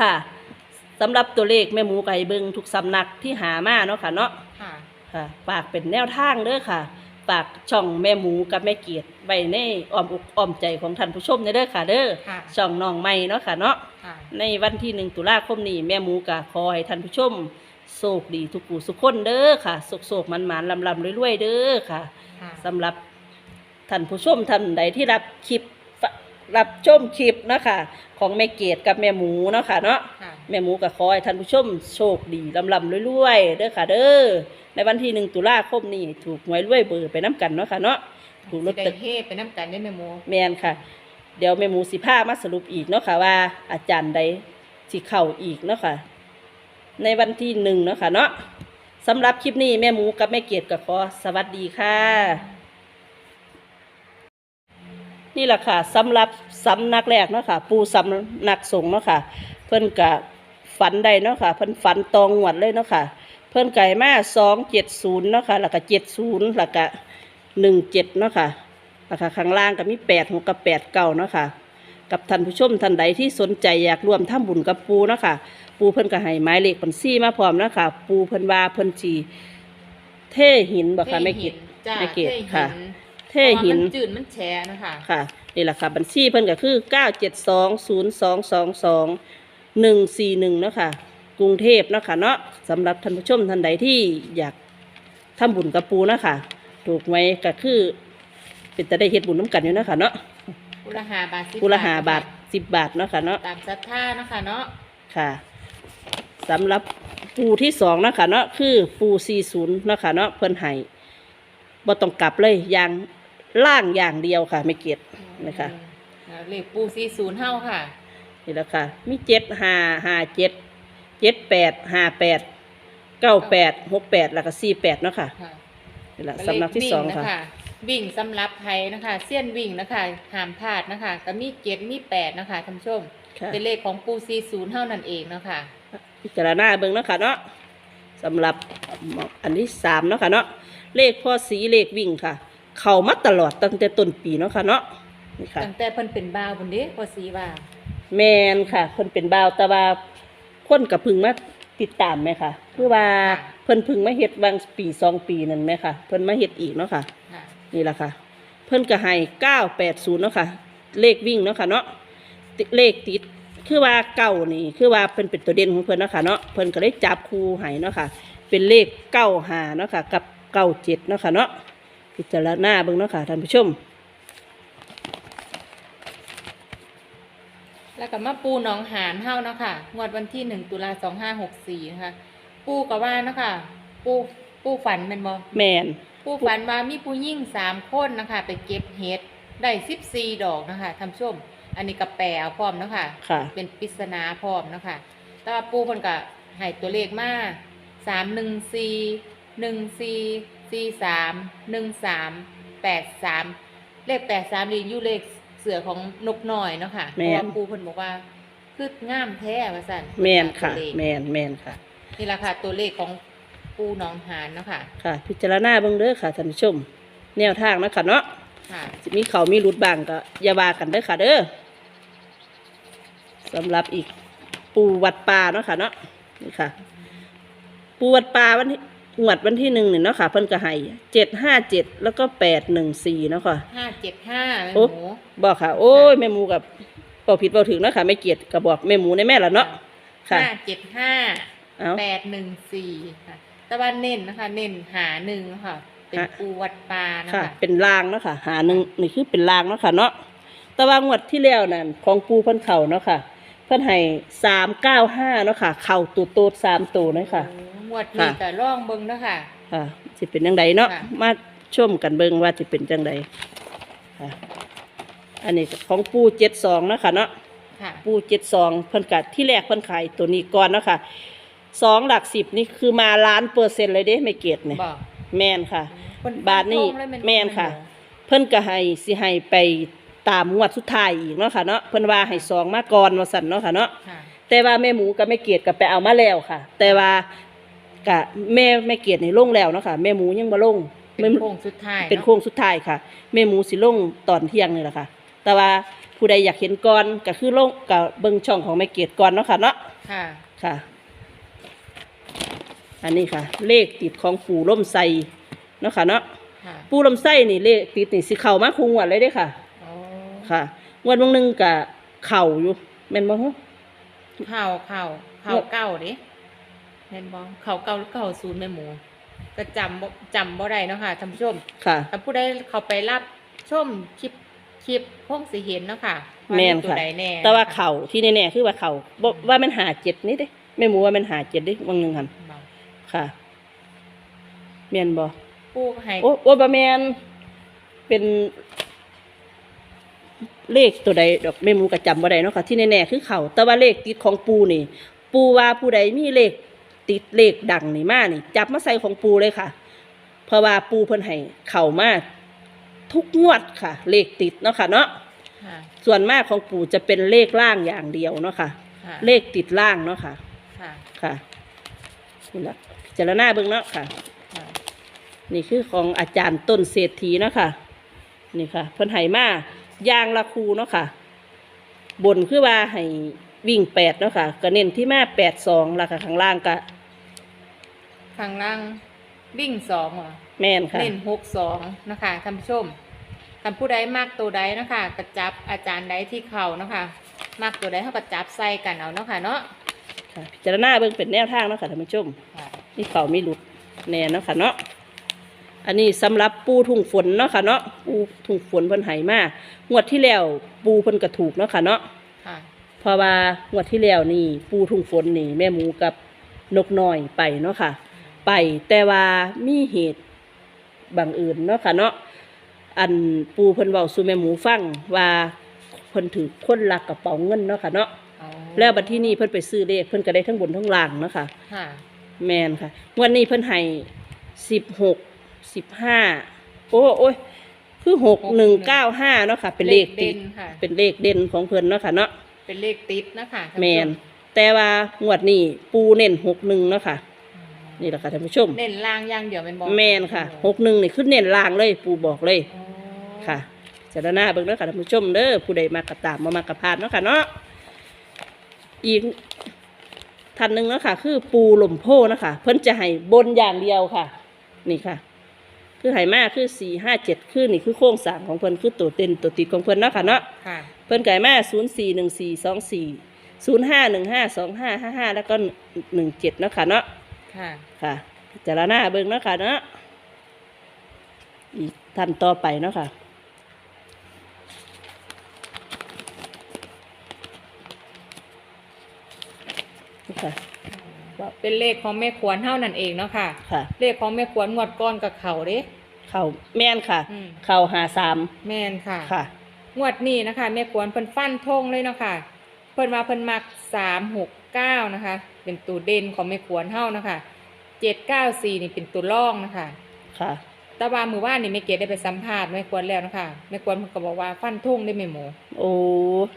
ค่ะสำหรับตัวเลขแม่หมูไก่เบิงทุกสำนักที่หามาเนาะค่ะเนาะค่ะค่ะฝากเป็นแนวทางเด้อค่ะฝากช่องแม่หมูกับแม่เกียรติไว้ในอ้อมอกอ้อมใจของท่านผู้ชมเด้อค่ะ เด้อค่ะ ช่องน้องใหม่เนาะค่ะเนาะ ค่ะ ในวันที่หนึ่งตุลาคมนี้แม่หมูกะขอให้ท่านผู้ชมโชคดีทุกผู้สุขคนเด้อค่ะสุขโศกมันมันลำลำรวยๆเด้อค่ะค่ะ สำหรับท่านผู้ชมท่านใดที่รับคลิปฟ รับชมคลิปเนาะคะของแม่เกดกับแม่หมูเนาะค่ะเนาะค่ะแม่หมูก็ขอให้ท่านผู้ชมโชคดีลำลำรวยๆเด้อค่ะเด้อในวันที่หนึ่งตุลาคมนี้ถูกหวยรวยเบอร์ไปน้กันเนาะค่ะเนาะถูกลอตได้เตอรี่ เฮไปน้ำกันได้แม่หมูแมนค่ะ เดี๋ยวแม่หมูสิพามาสรุปอีกเนาะค่ะว่าอาจารย์ใดสิเข้าอีกเนาะค่ะ ในวันที่หนึ่งเนาะค่ะเนาะสำหรับคลิปนี้แม่หมูกับแม่เกดก็ขอสวัสดีค่ะ นี่แหละค่ะสำหรับสำนักแรกเนาะค่ะ ปูสำนักสงฆ์เนาะค่ะ เพิ่นกะฝันได้เนาะค่ะ เพิ่นฝันตองหวดเลยเนาะค่ะ เพิ่นไก่มาสองเจ็ดศูนย์เนาะค่ะแล้วก็เจ็ดศูนย์แล้วก็หนึ่งเจ็ดเนาะค่ะแล้วก็ข้างล่างก็มีแปดหกกับแปดเก้าเนาะค่ะ กับท่านผู้ชมท่านใดที่สนใจอยากร่วมทำบุญกับปูเนาะค่ะ ปูเพิ่นก็ให้หมายเลขบัญชีมาพร้อมเนาะค่ะ ปูเพิ่นว่าเพิ่นสีเท่หินบ่ค่ะแม่กิดจ้าแม่กิดเท่ค่ะหิน เท่หินพราะว่ามัจืดมันแฉะนะคะค่ะนี่แหละค่ะ บัญชีเพิ่นก็คือ9 7 2 0 2 2 2 1 4 1เนาะค่ะกรุงเทพเนาะค่ะเนาะสำหรับท่านผู้ชมท่านใดที่อยากทำบุญกับปูเนาะค่ะ ถูกไหมก็คือ เป็นแต่ได้เฮ็ดบุญน้ำกันอยู่เนาะค่ะเนาะกุละหาบาทสิกุละหาบาทสิบบาทเนาะค่ะเนาะ ตามศรัทธานะคะเนาะค่ะสำหรับปูที่สองเนาะค่ะเนาะคือปู40เนาะค่ะเนาะเพิ่นให้บ่ต้องกลับเลยอย่าง ล่างอย่างเดียวค่ะไม่เกียดนะคะอืมเลขปูซีศูนย์เท่าค่ะนี่แหละค่ะมีเจ็ดห้าห้าเจ็ดเจ็ดแปดห้าแปดเก้าแปดหกแปดแล้วก็สี่แปดเนาะค่ะค่ะนี่แหละสำนักที่สองเลขวิ่ค่ะนวิ่งสำหรับไทยนะคะเสี้ยนวิ่งนะคะห้ามพลาดนะคะก็มีเจ็ดมีแปดนะคะท่านผู้ชมค่ะเป็นเลขของปูซีศูนย์เท่านั้นเองเนาะคะพิจารณาเบิ่งเนาะค่ะเนาะสำหรับอันที่สามเนาะค่ะเนาะเลขพ่อสีเลขวิ่งค่ะ เข้ามาตลอดตั้งแต่ต้นปีเนาะค่ะเนาะนี่ค่ะ ตั้งแต่เพิ่นเป็นบ่าวบนเด้พอสีว่าแมนค่ะคนเป็นบ่าวแต่ว่าคนกับพึ่งมาติดตามไหมค่ะคือว่าเพิ่นพึ่งมาเฮ็ดบางปีสองปีนั่นไหมค่ะ เพิ่นมาเฮ็ดอีกเนาะค่ะ ค่ะนี่แหละค่ะ เพิ่นก็ให้เก้าแปดศูนย์เนาะค่ะ เลขวิ่งเนาะค่ะเนาะติเลขติดคือว่าเก้านี่คือว่าเพิ่นเป็นตัวเด่นของเพิ่นเนาะค่ะเนาะเพิ่นก็ได้จับคู่ให้เนาะค่ะ เป็นเลขเก้าหาเนาะค่ะ กับเก้าเจ็ดเนาะค่ะเนาะ พิจารณาเบิ่งเนาะค่ะท่านผู้ชม แล้วก็มาปูหนองหานเฮาเนาะค่ะงวดวันที่หนึ่งตุลาสองห้าหกสี่นะคะปูก็ว่าเนาะค่ะปูปูฝันเป็นบ่แมนปูฝันว่ามีผู้ยิ่งสามคนนะคะไปเก็บเห็ดได้สิบสี่ดอกนะคะท่านผู้ชม อันนี้ก็แปลเอาพร้อมเนาะค่ะ ค่ะ เป็นปริศนาพร้อมเนาะคะแต่ว่าปูคนก็ให้ตัวเลขมาสามหนึ่งสี่หนึ่งสี่ สี่สามหนึ่งสามแปดสามเลขแปดสามนี่อยู่เลขเสือของนกน้อยเนาะค่ะเพแม่น ราะว่าปูคนบอกว่าคืองามแท้ว่าสั่นแมนค่ะ ตัวเลขแมนแมนค่ะ นี่แหละค่ะตัวเลขของปูหนองหานเนาะค่ะค่ะ พิจารณาเบิ่งเด้อค่ะท่านผู้ชม แนวทางเนาะค่ะเนาะค่ะสิมีเขามีรุดบ้างก็อย่าว่ากันเด้อค่ะเด้อสำหรับอีกปูวัดป่าเนาะค่ะเนาะนี่ค่ะ ปูวัดป่าวันที่ งวดวันที่หนึ่งเนี่ยเนาะค่ะ เพิ่นก็ให้เจ็ดห้าเจ็ดแล้วก็แปดหนึ่งสี่เนาะค่ะ ห้าเจ็ดห้าแม่โอ้หมูบอกค่ะ โอ้ยแม่หมูกับเป่าผิดเป่าถึงเนาะค่ะไม่เกียดก็บอกแม่หมูในแม่ละเนาะค่ะ ห้าเจ็ดห้าเอา แปดหนึ่งสี่ค่ะแต่ว่าเน้นนะคะ เน้นหาหนึ่งค่ะ เป็นฮะปูวัดปลานะค่ะ คะ เป็นลางเนาะค่ะ หาหนึ่งนี่คือเป็นลางเนาะค่ะเนาะแต่ว่างวดที่แล้วนั่นของปูเพิ่นเข่าเนาะค่ะ เพิ่นให้สามเก้าห้าเนาะค่ะ เข่าตูดโตดสามตัวเนาะค่ะโอ้หมวดนี้ค่ะ ก็ร่องเบิ้งเนาะค่ะ ค่ะสิเป็นจังไดเนาะค่ะ มาชมกันเบิ่งว่าสิเป็นจังไดค่ะ อันนี้ของปูเจ็ดสองนาะคะเนาะ ค่ะ ปูเจ็ดสองเพิ่นกัดที่แรกเพิ่นขายตัวนี้ก่อนเนาะค่ะสองหลักสิบนี่คือมาล้านเปอร์เซ็นต์เลยเด้ไม่เกตเนี่ยบอกแม่นค่ะเพิ่บาทนี่ฟังเลยแม่นค่ะ เพิ่นก็ให้สิให้ไป ตามงวดสุดท้ายอีกเนาะค่ะเนาะเพิ่นว่าให้สองมาก่อนว่าสั่นเนาะค่ะเนาะค่ะ แต่ว่าแม่หมูกับแม่เกียรติก็ไปเอามาแล้วค่ะ แต่ว่ากะแม่แม่เกียรตินี่ลงแล้วเนาะค่ะแม่หมูยังบ่ลงเป็นโค้งสุดท้ายเป็นเนาะโค้งสุดท้ายค่ะแม่หมูสิลงตอนเที่ยงนี่แหละค่ะ แต่ว่าผู้ใดอยากเห็นก่อนก็คือลงกับเบิ่งช่องของแม่เกดก่อนเนาะค่ะเนาะค่ะค่ะ อันนี้ค่ะ เลขติดของปู่ล่มไซเนาะค่ะเนาะค่ะปู่ล่มไซนี่เลขติดนี่สิเข้ามาคุงวดเลยเด้อค่ะอ๋อ ค่ะงวดบางหนึงกะเข่าอยู่แม่นบ่ฮะเข่าเข่าเข่าเก่าเด้แม่นบ่เข่าเก่าหรือเข่าศูนย์แม่หมูก็จำบ่จำบ่ได้เนาะค่ะท่านผู้ชมค่ะถ้าผู้ใดเขาไปรับชมคลิปคลิปคงสิเห็นเนาะค่ะว่าแม่นตัวค่ะใดแน่แต่ว่าเข่าที่แน่ๆคือว่าเข่าบ่ว่ามันหาเจ็ดนี่เด้แม่หมูว่ามันหาเจ็ดเด้บางหนึงหั่นเบาค่ะแม่นบ่ปูให้โอ้โอ้บ่แม่นเป็น เลขตัวใดดอกแม่หมูก็จำบ่ได้เนาะค่ะที่แน่ๆคือเข่าแต่ว่าเลขติดของปูนี่ ปูว่าผู้ใดมีเลขติดเลขดังนี่มานี่ จับมาใส่ของปูเลยค่ะ เพราะว่าปูเพิ่นให้เข่ามาทุกงวดค่ะ เลขติดเนาะค่ะเนาะค่ะส่วนมากของปูจะเป็นเลขล่างอย่างเดียวเนาะค่ะ ค่ะเลขติดล่างเนาะค่ะ ค่ะค่ะนี่แหละพิจารณาเบิ่งเนาะค่ะ ค่ะนี่คือของอาจารย์ต้นเศรษฐีเนาะค่ะ นี่ค่ะเพิ่นให้มา ย่างละคูเนาะค่ะ บนคือว่าให้วิ่งแปดเนาะค่ะ ก็เน้นที่มาแปดสองแล้วค่ะข้างล่างก็ข้างล่างวิ่งสองเหรอแม่นค่ะเล่นหกสองนะคะท่านผู้ชมท่านผู้ใดมากตัวใดนะคะกระจับอาจารย์ใดที่เขาเนาะคะมากตัวใดเขากระจับใส่กันเอาเนาะค่ะเนาะค่ะพิจารณาเบิ่งเป็นแนวทางเนาะค่ะท่านผู้ชมค่ะ นี่เขาไม่หลุดแน่เนาะค่ะเนาะ อันนี้สำหรับปูทุ่งฝนเนาะค่ะเนาะปูทุ่งฝนเพิ่นไหมางวดที่แล้วปูเพิ่นก็ถูกเนาะค่ะเนาะค่ะเพราะว่างวดที่แล้วนี่ปูทุ่งฝนนี่ แม่หมูกับนกน้อยไปเนาะค่ะ ไปแต่ว่ามีเหตุบังเอิญเนาะค่ะเนาะอันปูเพิ่นเว้าสู่แม่หมูฟังว่าเพิ่นถือคนลักกระเป๋าเงินเนาะค่ะเนาะอ๋อแล้วบัดที่นี้เพิ่นไปซื้อเลขเพิ่นก็ได้ทั้งบนทั้งล่างเนาะค่ะค่ะแมนค่ะงวันนี้เพิ่นให้สิบหก สิบห้าโอ้โอ้ยคือหกหนึ่งเก้าห้าเนาะค่ะ เป็นเลขติเด่ดนค่ะ เป็นเลขเด่นของเพิ่นเนาะค่ะเนาะเป็นเลขติดนะคะท่าแมผู้ชนแต่ว่างวดนี้ปูเน้นหกหนึ่งเนาะค่ะ นี่แหละค่ะท่านผู้ชม เน้นล่างอย่างเดียวเป็นบอแมนค่ะหกหนึ่งนี่คือเน้นล่างเลย ปูบอกเลยอ๋อค่ะจารณาเบิ่งเด้อค่ะท่านผู้ชมเด้อผู้ใดมากระตามมามากระพานเนาะค่ะเนาะอีกท่านหนึ่งเนาะค่ะ คือปูหล่มโพเนาะค่ะเพิ่นจะให้บนอย่างเดียวค่ะ นี่ค่ะ คือไหมาคือสี่ห้าเจ็ดคือนี่คือโครงสร้างของเพิ่นคือตัวเต็นตัวติดของเพิ่นเนาะค่ะเนาะค่ะ เพิ่นไก่มาศูนย์สี่หนึ่งสี่สองสี่ศูนย์ห้าหนึ่งห้าสองห้าห้าห้าแล้วก็หนึ่งเจ็ดเนาะค่ะเนาะค่ะ ค่ะพิจารณาเบิ่งเนาะค่ะเนาะอีกท่านต่อไปเนาะค่ะนี่ค่ะว่า เป็นเลขของแม่ขวนเท่านั้นเองเนาะค่ะ ค่ะ เลขของแม่ขวนงวดก้อนกับเขาเด้ เข่าแม่นค่ะ อืม เข่าหาสามแม่นค่ะ ค่ะ งวดนี้นะคะแม่ขวนเพิ่นฟันธงเลยเนาะค่ะเพิ่นมาเพิ่นมักสามหกเก้านะคะ เป็นตัวเด่นของแม่ขวนเฮานะคะเจ็ดเก้าสี่นี่เป็นตัวร่องนะคะ ค่ะ แต่ว่ามือว่านนี่แม่เกดได้ไปสัมภาษณ์แม่ขวนแล้วนะคะแม่ขวนเพิ่นก็บอกว่าฟันธงได้แม่หมูโอ้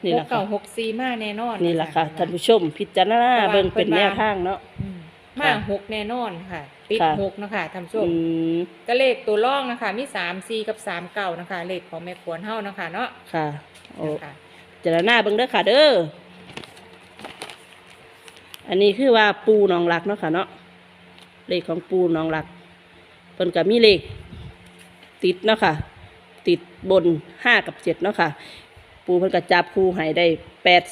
นี่หแหกละค่ะเก้าหกสี่มาแน่นอนนี่แหละค่ะท่านผู้ชมพิจารณาเบิ่งเป็นแนวทางเนาะ อืมมาค่ะหกแน่นอนค่ะ ติดค่ะ หกนะคะท่านผู้ชม อืมก็เลขตัวร่องนะคะ มีสามสี่กับสามเก้านะคะเลขของแม่ขวนเฮานะคะเนาะค่ะโอ้นะคะพิจารณาเบิ่งเด้อค่ะเด้ออันนี้คือว่าปูหนองหลักเนาะค่ะเนาะเลขของปูหนองหลักเพิ่นก็มีเลข ติดเนาะค่ะ ติดบนห้ากับเจ็ดเนาะค่ะ ปูเพิ่นก็จับคู่ให้ได้แปด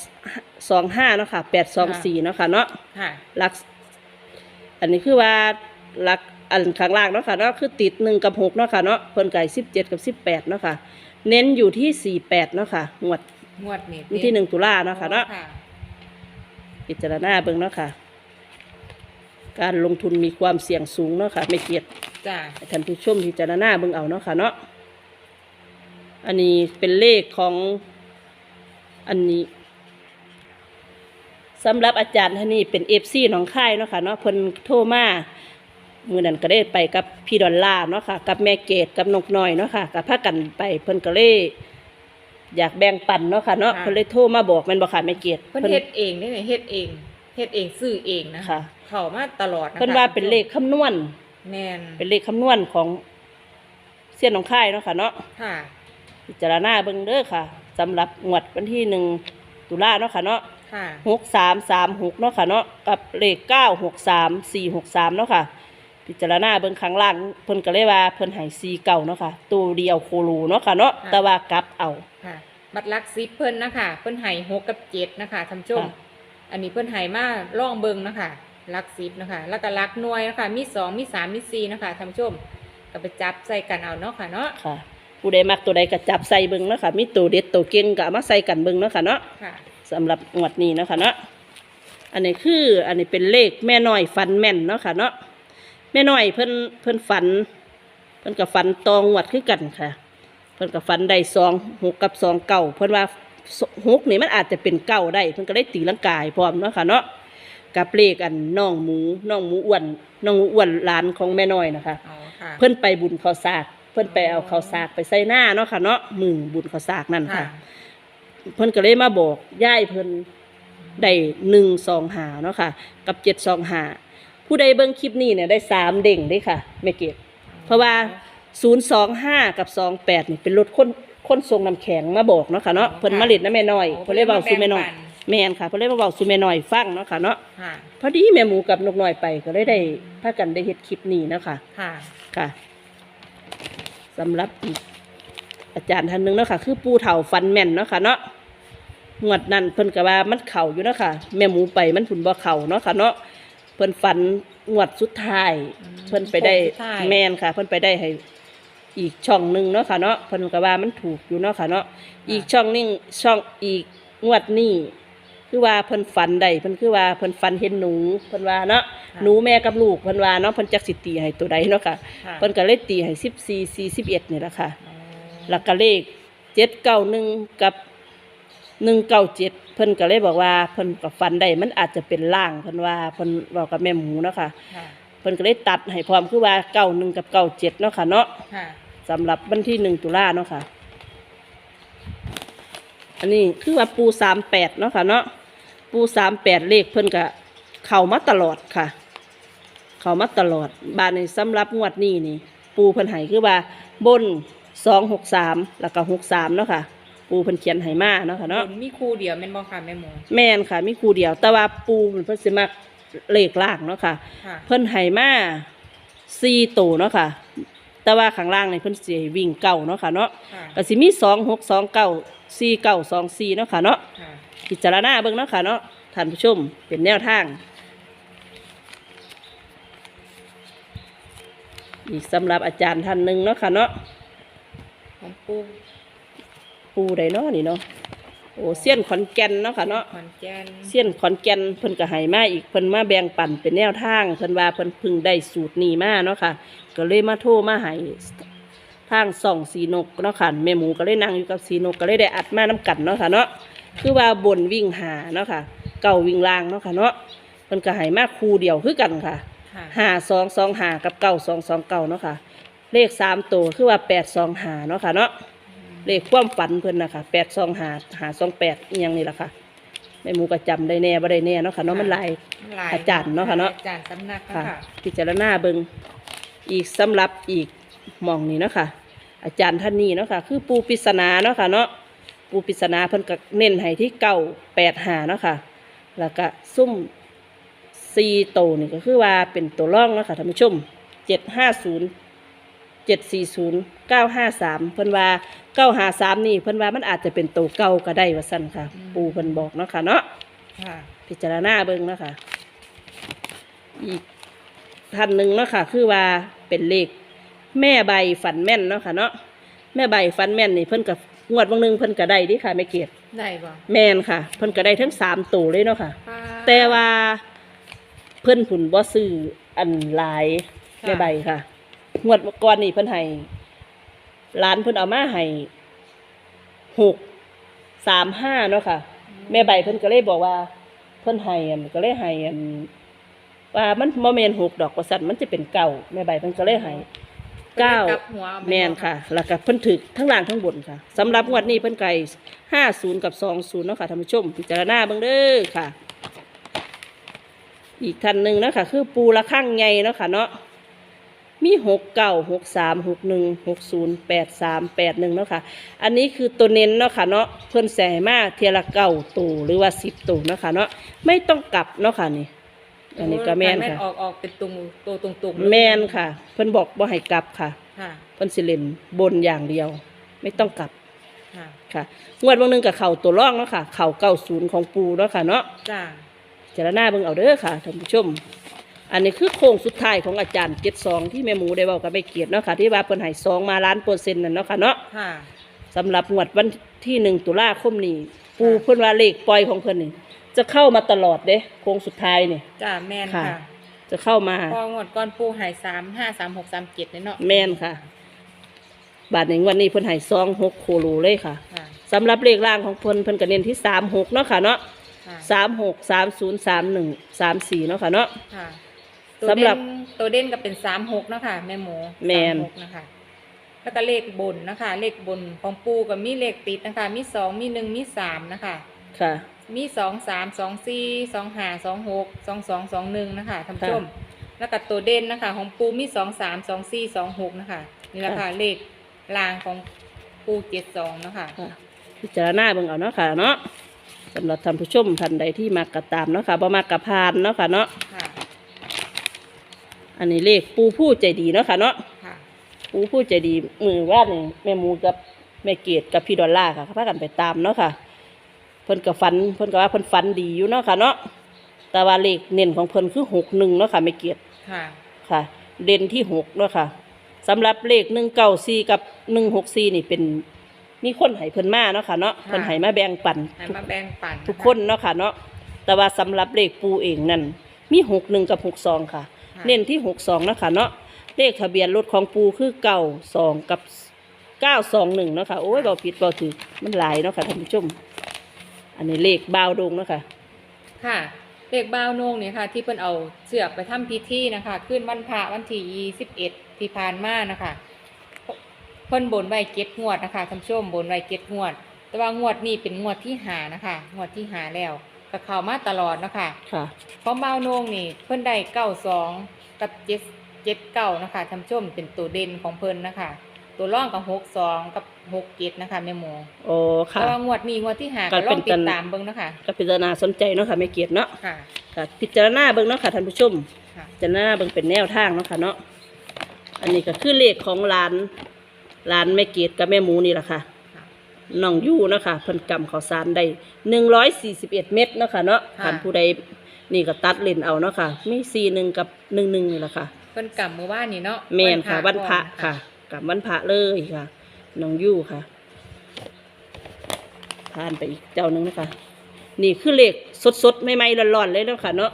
สองห้าเนาะค่ะแปดสองสี่เนาะค่ะเนาะค่ะหลัก อันนี้คือว่าหลักอันข้างล่างเนาะค่ะเนาะคือติดหนึ่งกับหกเนาะค่ะเนาะเพิ่นไก่สิบเจ็ดกับสิบแปดเนาะค่ะ เน้นอยู่ที่สี่แปดเนาะค่ะงวดงวดนี้วันที่หนึ่งตุลาเนาะค่ะเนาะค่ะพิจารณาเบิ่งเนาะค่ะ การลงทุนมีความเสี่ยงสูงเนาะค่ะไม่เกียดจ้าให้ท่านผู้ชมพิจารณาเบิ่งเอาเนาะค่ะเนาะอันนี้เป็นเลขของอันนี้สำหรับอาจารย์ท่านนี้เป็นเอฟซีหนองค่ายเนาะค่ะเนาะเพิ่นโทรมามือนั้นก็ได้ไปกับพี่ดอลลาร์เนาะค่ะ กับแม่เกดกับนกน้อยเนาะค่ะกับพากันไปเพิ่นก็เลยอยากแบ่งปันเนาะค่ะเนาะเพิ่นเลยโทรมาบอกแม่นบ่ค่ะแม่เกดเพิ่นเฮ็ดเองได้ไหมเฮ็ดเองเฮ็ดเองซื้อเองนะ ค่ะ เข้ามาตลอดนะคะเพิ่นว่าเป็นเลขคำนวณ แม่นเป็นเลขคำนวณของเสี้ยนหนองค่ายเนาะค่ะเนาะค่ะพิจารณาเบิ่งเด้อค่ะสำหรับงวดวันที่หนึ่งตุลาเนาะค่ะเนาะค่ะหกสามสามหกเนาะค่ะเนาะกับเลขเก้าหกสามสี่หกสามเนาะค่ะ พิจารณาเบิ่งข้างล่างเพิ่นก็เลยว่าเพิ่นให้สีเก่าเนาะค่ะตัวเดียวโคโลเนาะค่ะเนาะแต่ว่ากลับเอา ค่ะ บัตรลักซิปเพิ่นนะคะเพิ่นไห้หกกับเจ็ดนะคะท่านผู้ชม ค่ะ อันนี้เพิ่นไห้มาล่องเบิงนะคะ ลักซิปนะคะแล้วก็ลักหน่วยนะคะมีสองมีสามมีสี่นะคะท่านผู้ชมก็ไปจับใส่กันเอาเนาะค่ะเนาะค่ะ ผู้ใดมักตัวใดก็จับใส่เบิ่งเนาะค่ะมีตัวเด็ดตัวเก่งก็เอามาใส่กันเบิ่งเนาะค่ะเนาะค่ะสำหรับงวดนี้เนาะค่ะเนาะอันนี้คืออันนี้เป็นเลขแม่น้อยฝันแม่นเนาะค่ะเนาะแม่น้อยเพิ่นเพิ่นฝัน เพิ่นกับฝันตองงวดคือกันค่ะ เพิ่นกับฝันได้สองหกกับสองเก่าเพิ่นว่าหกนี่มันอาจจะเป็นเก่าได้ เพิ่นก็ได้ตีลังกายพร้อมเนาะค่ะเนาะ กับเลขอันน้องหมูน้องหมูอ้วนน้องหมูอ้วนหลานของแม่น้อยนะคะเอาค่ะ เพิ่นไปบุญข้าวสาก เพิ่นไปเอาข้าวสากไปใส่หน้าเนาะค่ะเนาะมือบุญข้าวสากนั่นค่ะ เพิ่นก็เลยมาบอกย่ายเพิ่นได้หนึ่งสองหาเนาะค่ะ กับเจ็ดสองหาผู้ใดเบิ่งคลิปนี้เนี่ยได้สามเด้งเด้ค่ะแม่เกด เพราะว่า ศูนย์สองห้ากับสองแปดนี่เป็นรถคนคนทรงน้ำแข็งมาบอกเนาะค่ะเนาะเพิ่นมาเล็ดนะแม่น้อยเพิ่นเลยเว้าสู่แม่น้อย แม่นค่ะเพิ่นเลยมาเว้าสู่แม่น้อยฟังเนาะค่ะเนาะค่ะ พอดีแม่หมูกับนกน้อยไปก็เลยได้พากันได้เฮ็ดคลิปนี้เนาะค่ะ ค่ะ ค่ะสำหรับอีกอาจารย์ท่านหนึ่งเนาะค่ะ คือปูเถาฟันแม่นเนาะค่ะเนาะงวดนั้นเพิ่นก็ว่ามันเข่าอยู่เนาะค่ะ แม่หมูไปมันผุนบ่เข่าเนาะค่ะเนาะเพิ่นฝันงวดสุดท้าย อืมเพิ่นไปได้โค้งสุดท้าย แม่นค่ะ เพิ่นไปได้ให้อีกช่องหนึ่งเนาะค่ะเนาะเพิ่นก็ว่ามันถูกอยู่เนาะค่ะเนาะอีกช่องหนึงช่องอีกงวดนี้ คือว่าเพิ่นฝันได้เพิ่นคือว่าเพิ่นฝันเห็นหนูเพิ่นว่าเนาะค่ะหนูแม่กับลูกเพิ่นว่าเนาะเพิ่นจักสิตีให้ตัวใดเนาะค่ะค่ะเพิ่นก็เลยตีให้สิบสี่สี่สิบเอ็ดนี่แหละค่ะอ๋อแล้วก็เลขเจ็ดเก้าหนึ่งกับหนึ่งเก้าเจ็ดเพิ่นก็เลยบอกว่าเพิ่นกับฟันได้มันอาจจะเป็นล่างเพิ่นว่าเพิ่นบอกกับแม่หมูเนาะค่ะค่ะเพิ่นก็เลยตัดให้พร้อมคือว่าเก้าหนึ่งกับเก้าเจ็ดเนาะค่ะเนาะค่ะสำหรับวันที่หนึ่งตุลาเนาะค่ะ อันนี้คือว่าปูสามแปดเนาะค่ะเนาะ ปูสามแปดเลขเพิ่นก็เข้ามาตลอดค่ะ เข้ามาตลอดบานในสำหรับงวดนี้นี่ ปูเพิ่นให้คือว่าบนสองหกสามแล้วก็หกสามเนาะค่ะ ปูเพิ่นเขียนให้มาเนาะค่ะเนาะ ผลมีคู่เดียวแม่นบ่ค่ะแม่หมูแม่นค่ะมีครูเดียว แต่ว่าปูเพิ่นสิมักเลขล่างเนาะค่ะ ค่ะ เพิ่นให้มาสี่ตัวเนาะค่ะ แต่ว่าข้างล่างนี่เพิ่นสิให้วิ่งเก่าเนาะค่ะเนาะค่ะ ก็สิมีสองหกสองเก้าสี่เก้าสองสี่เนาะค่ะเนาะ ค่ะ พิจารณาเบิ่งเนาะค่ะเนาะท่านผู้ชมเป็นแนวทางอีกสำหรับอาจารย์ท่านหนึ่งเนาะค่ะเนาะของปูปูใดเนาะนี่เนาะโอ้เสี้ยนขอนแก่นเนาะค่ะเนาะขอนแก่นเสี้ยนขอนแก่นเพิ่นก็ให้มาอีกเพิ่นมาแบ่งปันเป็นแนวทางเพิ่นว่าเพิ่นเพึ่งได้สูตรนี้มาเนาะค่ะ ก็เลยมาโทรมาให้ทางส่องสีนกเนาะค่ะแม่หมูก็เลยนั่งอยู่กับสีนกก็เลยได้อัดมาน้กันเนาะค่ะเนาะ คือว่าบนวิ่งหาเนาะค่ะ เก่าวิ่งล่างเนาะค่ะเนาะเพิ่นก็ให้มาคู่เดียวคือกันค่ะค่ะหาสองสองหากับเก่าสองสองเก่าเนาะค่ะ เลขสามตัวคือว่าแปดสองหาเนาะค่ะเนาะเลขความฝันเพิ่นนะคะแปดสองหาหาสองแปดอหยังนี่แหละค่ะแม่หมูก็จำได้แน่บ่ได้แน่เนาะค่ะเนาะมันหลายหลอาจารย์เนาะค่ะเนาะอาจารย์สำนักเนาะค่ะค่ะพิจารณาเบิงอีกสำหรับอีกหมองนี้เนาะค่ะอาจารย์ท่านนี้เนาะค่ะ คือปูปริศนาเนาะค่ะเนาะ ปูปริศนาเพิ่นก็เน้นให้ที่เก้าแปดหาเนาะค่ะ แล้วก็ซุ่มซีโตวนี่ก็คือว่าเป็นตัวร่องเนาะค่ะท่านผู้ชมเจ็ดห้าศูนย์เจ็ดสี่ศูนย์เก้าห้าสามเพิ่นว่าเก้าหาสามนี่เพิ่นว่ามันอาจจะเป็นตัวเก่าก็ได้ว่าสั่นค่ะปูเพิ่นบอกเนาะค่ะเนาะ ค่ะพิจารณาเบิ่งเนาะคะอีกท่านหนึ่งเนาะค่ะ คือว่าเป็นเลข แม่ใบฝันแม่นเนาะค่ะเนาะแม่ใบฝันแม่นนี่เพิ่นกับ งวดบางหนึงเพิ่นก็ได้ดิค่ะแม่เกียรติได้บ่แม่นค่ะ เพิ่นก็ได้ทั้งสามตัวเลยเนาะค่ะค่ะแต่ว่าเพิ่นผุนบ่ซื้ออันหลายค่ะแม่ใบค่ะ งวดก่อนนี่เพิ่นให้ร้านเพิ่นเอามาให้หกสามห้าเนาะค่ะ แม่ใบเพิ่นก็เลยบอกว่า เพิ่นให้อันก็เลยให้อันว่ามันบ่แม่นหกดอกว่าซั่นมันจะเป็นเก้าแม่ใบเพิ่นก็เลยให้ เก้าพิ่นได้กลับหัวเอาแม่นค่ะแล้วก็เพิ่นถึกทั้งล่างทั้งบนค่ะสำหรับงวดนี้เพิ่นไก่50กับ20เนาะค่ะท่านผู้ชมพิจารณาเบิ่งเด้อค่ะ อีกท่านหนึ่งเนาะค่ะคือปูละข้างใหญ่เนาะค่ะเนาะมีหกเก้าหกสามหกหนึ่งหกศูนย์แปดสามแปดหนึ่งเนาะค่ะ อันนี้คือตัวเน้นเนาะค่ะเนาะเพื่อนแสมาเทียละเก้าตูหรือว่าสิบตูเนาะค่ะเนาะไม่ต้องกลับเนาะค่ะนี่ อันนี้ก็แม่นแม่นค่ะ ออกออกเป็นตรงตัวตรงๆแม่นค่ะ เพื่อนบอกบ่ให้กลับค่ะ ค่ะ เพื่อนสิเล่นบนอย่างเดียว ไม่ต้องกลับค่ะ ค่ะงวดวันหนึ่งกับเข่าตัวร่องเนาะค่ะ เข่าเก้าศูนย์ของปูเนาะค่ะเนาะจ้าเจารณาเบิ่งเอาเด้อค่ะท่านผู้ชม อันนี้คือโค้งสุดท้ายของอาจารย์เจ็ดสองที่แม่หมูได้บอกกับแม่เกียรติเนาะค่ะ ที่ว่าเพิ่นให้ซองมาล้านเปอร์เซ็นต์นั่นเนาะค่ะเนาะค่ะสำหรับงวดวันที่หนึ่งตุลาคมนี้ปูเพิ่นว่าเลขปล่อยของเพิ่นนี่ จะเข้ามาตลอดเด้โค้งสุดท้ายนี่ จ้าแม่นค่ะ ค่ะจะเข้ามา พองวดก้อนปูหายสามห้าสามหกสามเจ็ดเนี่ยเนาะแม่นค่ะ บาทหนึ่งวันนี้เพิ่นให้ซองหกโคโลเลยค่ะค่ะสำหรับเลขล่างของเพิ่นเพิ่นก็เน้นที่สามหกเนาะค่ะเนาะค่ะสามหกสามศูนย์สามหนึ่งสามสี่เนาะค่ะเนาะ ค่ะสำหรับตัวเด่นตัวเด่นก็เป็นสามหกเนาะค่ะแม่หมูแม่น สาหกนะคะ แล้วก็เลขบนนะคะ เลขบนของปูกับมีเลขติดนะคะ มีสองมีหนึ่งมีสามนะคะ ค่ะ มีสองสามสองสี่สองห้าสองหกสองสองสองหนึ่งนะคะท่านผู้ชม แล้วก็ตัวเด่นนะคะ ของปูมีสองสามสองสี่สองหกนะคะนี่แหละค่ะเลขลางของปูเจ็ดสองนะคะค่ะพิจารณาเบิ่งเอาเนาะค่ะเนาะสำหรับท่านผู้ชมท่านใดที่มากกระตามเนาะค่ะบ่มากกระพานเนาะค่ะเนาะค่ะอันนี้เลขปูผู้ใจดีเนาะค่ะเนาะค่ะปูผู้ใจดีมือว่านี่แม่หมูกับแม่เกดกับพี่ดอลล่าร์ค่ะพากันไปตามเนาะค่ะ เพิ่นก็ฝันเพิ่นก็ว่าเพิ่นฝันดีอยู่เนาะค่ะเนาะแต่ว่าเลขเน้นของเพิ่นคือหกหนึ่งเนาะค่ะแม่เกดค่ะ ค่ะ เด่นที่หกเนาะค่ะสำหรับเลขหนึ่งเก้าสี่กับหนึ่งหกสี่นี่เป็นมีคนให้เพิ่นมาเนาะค่ะเนาะเพิ่นให้มาแบ่งปันให้ทุกมาแบ่งปันทุกคนเนาะค่ะเนาะแต่ว่าสำหรับเลขปูเองนั่นมีหกหนึ่งกับหกสองค่ะค่ะเน้นที่หกสองนาะคะเนาะเลขทะเบียนรถของปูคือเก้าสองกับเก้าสองหนึ่งเนาะค่ะโอ้ยเบาผิดเบาถือมันหลายเนาะค่ะท่านผู้ชม อันนี้เลขบาวดงเนาะค่ะ ค่ะ เลขบ้าวโนงเนี่ยค่ะ ที่เพิ่นเอาเสือกไปทำพิธีนะคะขึ้นวันพระวันที่ยี่สิบเอ็ดที่ผ่านมานะคะเพิ่นบนไว้เก็ดงวดนะคะท่านผู้ชมบนไว้เก็ดงวด แต่ว่างวดนี้เป็นงวดที่หานะคะงวดที่หาแล้วก็เข้ามาตลอดนะคะค่ะ เพราะบ้าวโนงนี่เพิ่นได้เก้าสองกับเจ็ดเจ็ดเก้านะคะท่านผู้ชมเป็นตัวเด่นของเพิ่นนะคะ ตัวร่องกับหกสองกับหกเจ็ดนะคะแม่หมูโอ้ค่ะแต่ว่างวดนี้งวดที่หาก็ก็ลเป็องนติกัดนตามเบิ่งนะคะก็พิจารณาสนใจเนาะค่ะไม่เกียรติเนาะค่ะค่ะพิจารณาเบิ่งเนาะค่ะท่านผู้ชม ค่ะพิจารณาเบิ่งเป็นแนวทางเนาะค่ะเนาะ อันนี้ก็คือเลขของร้านร้านแม่เกียรติกับแม่หมูนี่แหละค่ะ ค่ะ น้องยู่เนาะค่ะเพิ่นกำข้าวสารได้หนึ่งร้อยสี่สิบเอ็ดเม็ดเนาะค่ะเนาะค่ะท่านผู้ใดนี่ก็ตัดเล่นเอาเนาะค่ะ มีสี่หนึ่งกับหนึ่งหนึ่งนี่แหละค่ะ เพิ่นกลับมือว่านนี่เนาะแมนค่ะวันพระก่อนค่ะ กับวันพระเลยค่ะ น้องยู่ค่ะทานไปอีกเจ้าหนึ่งนะคะ นี่คือเลขสดๆใหม่ๆร้อนๆเลยเนาะค่ะ เนาะ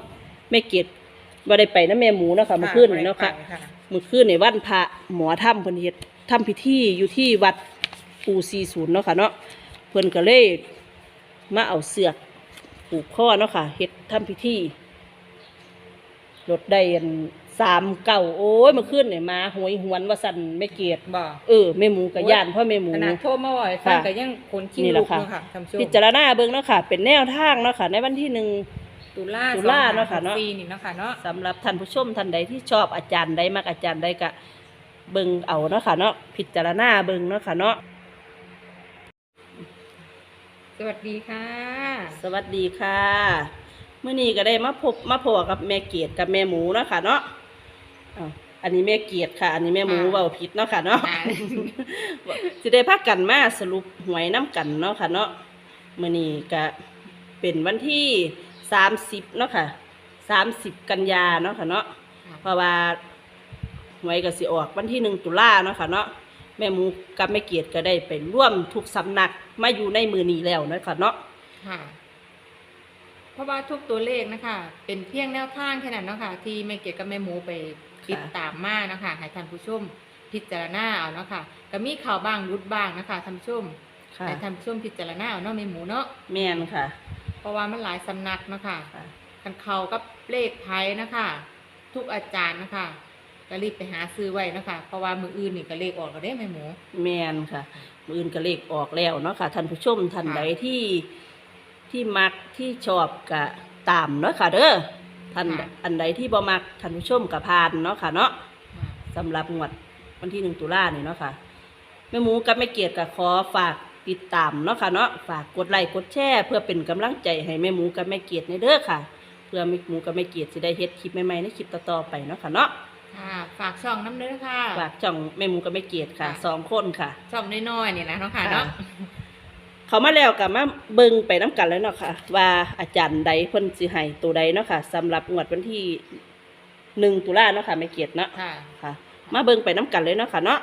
แม่เกดว่าได้ไปนะแม่หมูเนาะค่ะเมื่อคืนนี่เนาะค่ะค่ะเมื่อคืนในวันพระหมอถ้ำเพิ่นเฮ็ดทำพิธีอยู่ที่วัดปูซีศูนย์เนาะค่ะเนาะเพิ่นก็เลยมาเอาเสือกผูกข้อเนาะค่ะเฮ็ดทำพิธีรถได้อัน สามเก่าโอ้ยเมื่อคืนเนี่ยมาหวยหวนว่าสั่นไม่เกียดบ่เออแม่หมูกับย่านพ่อแม่หมูขนาดโทรมาบ่อยฟังค่ะก็ยังขนคิ้งนี่แหลุละกค่ะเนาะค่ะท่านผู้ชมพิจารณาเบิ่งเนาะค่ะ เป็นแนวทางเนาะค่ะ ในวันที่หนึ่งตุลาตุลาเนาะค่ะเนาะปีนี่เนาะค่ะเนาะสำหรับท่านผู้ชมท่านใดที่ชอบอาจารย์ใดมักอาจารย์ใดก็เบิ่งเอาเนาะค่ะเนาะพิจารณาเบิ่งเนาะค่ะเนาะสวัสดีค่ะ สวัสดีค่ะเมื่อนี้ก็ได้มาพบมาพบกับแม่เกียรติกับแม่หมูเนาะค่ะเนาะ อ้าวอันนี้แม่เกียรติค่ะ อันนี้แม่หมูค่ะเบาผิดเนาะค่ะเนาะ ค่ะ สิได้พักกันมาสรุปหวยน้ำกันเนาะค่ะเนาะมื่อนี้ก็เป็นวันที่สามสิบเนาะค่ะสามสิบกันยาเนาะค่ะเนาะเพราะว่าหวยก็สิออกวันที่หนึ่งตุลาเนาะค่ะเนาะแม่หมูกับแม่เกียรติก็ได้ไปร่วมทุกสำนักมาอยู่ในมือนี้แล้วเนาะค่ะเนาะ ค่ะ เพราะว่าทุกตัวเลขนะคะ เป็นเพียงแนวทางแค่นั้นเนาะค่ะ ที่แม่เกดกับแม่หมูไป ติดตามมานะคะให้ท่านผู้ชมพิจารณาเอาเนาะค่ะก็มีข่าวบ้างรุดบ้างนะคะท่านผู้ชมค่ะให้ท่านผู้ชมพิจารณาเอาเนาะแม่หมูเนาะแม่นค่ะ เพราะว่ามันหลายสำนักเนาะคะค่ะกันเขากับเลขไทยนะคะ ทุกอาจารย์นะคะก็รีบไปหาซื้อไว้นะคะเพราะว่ามืออื่นนี่ก็เลขออกก็ได้แม่หมู แม่นค่ะมืออื่นก็เลขออกแล้วเนาะค่ะท่านผู้ชมท่านค่ะ ใดที่ที่มักที่ชอบก็ตามเนาะค่ะเด้อ ท่านอันใดที่บ่มักท่านผู้ชมก็ผ่านเนาะค่ะเนาะค่ะสำหรับงวดวันที่หนึ่งตุลาเนี่ยเนาะค่ะแม่หมูกับแม่เกียรติก็ขอฝากติดตามเนาะค่ะเนาะฝากกดไลค์กดแชร์เพื่อเป็นกำลังใจให้แม่หมูกับแม่เกียรติในเด้อค่ะ เพื่อแม่หมูกับแม่เกียรติจะได้เฮ็ดคลิปใหม่ๆในคลิปต่อๆไปเนาะค่ะเนาะค่ะฝากช่องน้ำเด้อค่ะ ฝากจ่องแม่หมูกับแม่เกียรติค่ะค่ะ สองคนค่ะ ช่องน้อยๆนี่นะเนาะค่ะเนาะ เขามาแล้วกับมาเบิ่งไปน้ำกันแล้วเนาะค่ะ ว่าอาจารย์ใดเพิ่นสิให้ตัวใดเนาะค่ะสำหรับงวดวันที่หนึ่งตุลาเนาะค่ะแม่เกียรติเนาะค่ะค่ะ มาเบิ่งไปน้ำกันเลยเนาะค่ะเนาะ